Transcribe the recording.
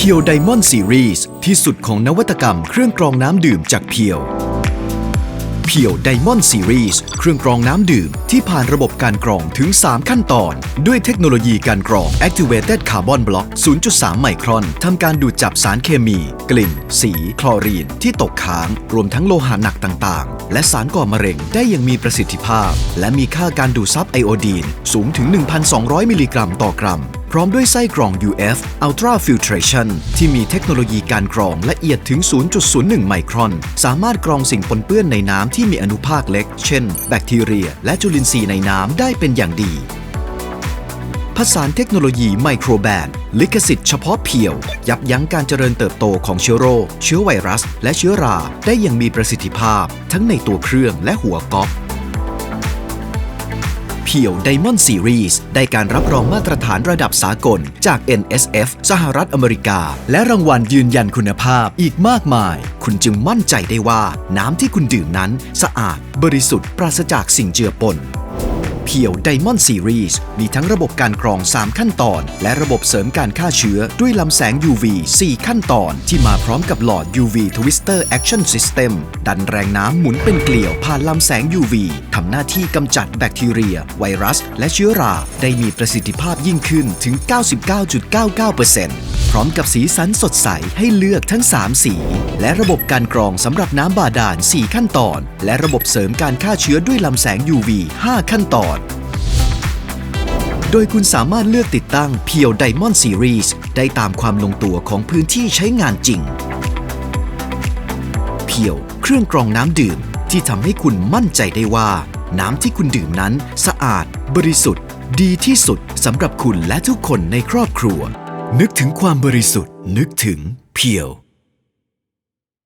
เพียวไดมอนด์ซีรีส์ที่สุดของนวัตกรรมเครื่องกรองน้ำดื่มจากเพียว เพียวไดมอนด์ซีรีส์เครื่องกรองน้ำดื่มที่ผ่านระบบการกรองถึง 3 ขั้นตอน ด้วยเทคโนโลยีการกรอง Activated Carbon Block 0.3 ไมครอนทำการดูดจับสารเคมี กลิ่น สี คลอรีน ที่ตกค้าง รวมทั้งโลหะหนักต่างๆ และสารก่อมะเร็งได้อย่างมีประสิทธิภาพ และมีค่าการดูดซับไอโอดีนสูงถึง 1,200 มิลลิกรัมต่อกรัม พร้อมด้วยไส้กรอง UF Ultra Filtration ที่มีเทคโนโลยีการกรองละเอียดถึง 0.01 ไมครอน สามารถกรองสิ่งปนเปื้อนในน้ำที่มีอนุภาคเล็ก เช่น แบคทีเรีย และจุลินทรีย์ในน้ำได้เป็นอย่างดีผสานเทคโนโลยีไมโครแบนลิขสิทธิ์เฉพาะเพียว ยับยั้งการเจริญเติบโตของเชื้อโรค เชื้อไวรัส และเชื้อรา ได้อย่างมีประสิทธิภาพ ทั้งในตัวเครื่องและหัวก๊อก เพียว Diamond Series ได้การรับรองมาตรฐานระดับสากลจาก NSF สหรัฐอเมริกา และรางวัลยืนยันคุณภาพอีกมากมาย คุณจึงมั่นใจได้ว่า น้ำที่คุณดื่มนั้น สะอาด บริสุทธิ์ปราศจากสิ่งเจือปน เพียว Diamond Series มีทั้งระบบการกรอง 3 ขั้นตอน และระบบเสริมการฆ่าเชื้อด้วยลำแสง UV 4 ขั้นตอน ที่มาพร้อมกับหลอด UV Twister Action System ดันแรงน้ำหมุนเป็นเกลียวผ่านลำแสง UV ทำหน้าที่กำจัดแบคทีเรีย ไวรัส และเชื้อรา ได้มีประสิทธิภาพยิ่งขึ้นถึง 99.99% พร้อมกับสีสันสดใสให้เลือกทั้ง 3 สี และระบบการกรองสำหรับน้ำบาดาล 4 ขั้นตอน และระบบเสริมการฆ่าเชื้อด้วยลำแสง UV 5 ขั้นตอน โดยคุณสามารถเลือกติดตั้งเพียว Diamond Series ได้ตามความลงตัวของพื้นที่ใช้งานจริง เพียวเครื่องกรองน้ำดื่มที่ทำให้คุณมั่นใจได้ว่า น้ำที่คุณดื่มนั้น สะอาด บริสุทธิ์ ดีที่สุดสำหรับคุณและทุกคนในครอบครัว นึกถึงความบริสุทธิ์ นึกถึงเพียว